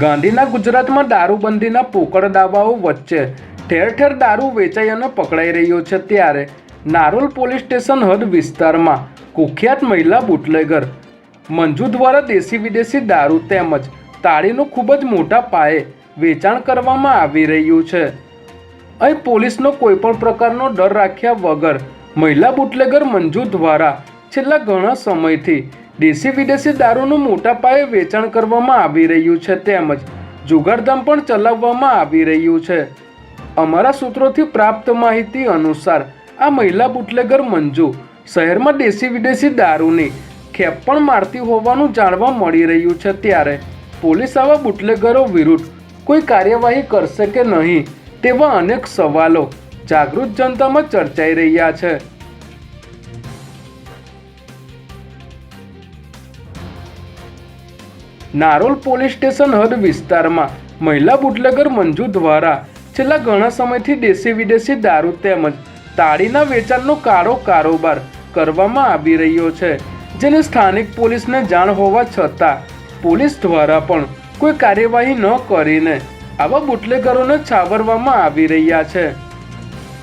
ગાંધીના ગુજરાતમાં દારૂબંધીના પોકળ દાવાઓ વચ્ચે ઠેર ઠેર દારૂ વેચાઈ અને પકડાઈ રહ્યો છે ત્યારે નારોલ પોલીસ સ્ટેશન હદ વિસ્તારમાં કુખ્યાત મહિલા બુટલેગર, મંજુ દ્વારા દેશી વિદેશી દારૂ તેમજ તાળીનું ખૂબ જ મોટા પાયે વેચાણ કરવામાં આવી રહ્યું છે. અહીં પોલીસનો કોઈપણ પ્રકારનો ડર રાખ્યા વગર મહિલા બુટલેગર મંજુ દ્વારા છેલ્લા ઘણા સમયથી દેશી વિદેશી દારૂનું મોટા પાયે વેચાણ કરવામાં આવી રહ્યું છે તેમજ જુગારધામ પણ ચલાવવામાં આવી રહ્યું છે. અમારા સૂત્રોથી પ્રાપ્ત માહિતી અનુસાર, આ મહિલા બુટલેગર મંજુ શહેરમાં દેશી વિદેશી દારૂની ખેપ પણ મારતી હોવાનું જાણવા મળી રહ્યું છે ત્યારે પોલીસ આવા બુટલેગરો વિરુદ્ધ કોઈ કાર્યવાહી કરશે કે નહીં તેવા અનેક સવાલો જાગૃત જનતામાં ચર્ચાઈ રહ્યા છે. નારોલ પોલીસ સ્ટેશન હદ વિસ્તારમાં મહિલા બુટલેગર મંજુ દ્વારા છેલ્લા ઘણા સમયથી દેશી વિદેશી દારૂ તેમજ તાળીના વેચાણનો કાળો કારોબાર કરવામાં આવી રહ્યો છે, જેને સ્થાનિક પોલીસને જાણ હોવા છતાં પોલીસ દ્વારા પણ કોઈ કાર્યવાહી ન કરીને આવા બુટલેગરોને છાવરવામાં આવી રહ્યા છે.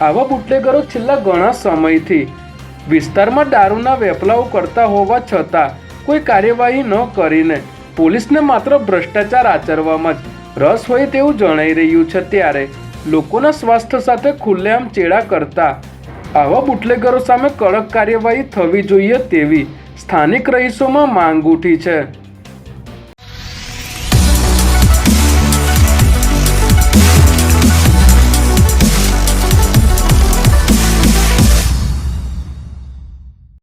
આવા બુટલેગરો છેલ્લા ઘણા સમયથી વિસ્તારમાં દારૂના વેપલાઓ કરતા હોવા છતાં કોઈ કાર્યવાહી ન કરીને પોલીસને માત્ર ભ્રષ્ટાચાર આચરવામાં જ રસ હોય તેવું જણાઈ રહ્યું છે ત્યારે લોકોના સ્વાસ્થ્ય સાથે ખુલ્લેઆમ ચેડા કરતા આવા બુટલેગરો સામે કડક કાર્યવાહી થવી જોઈએ તેવી સ્થાનિક રહીશોમાં માંગ ઉઠી છે.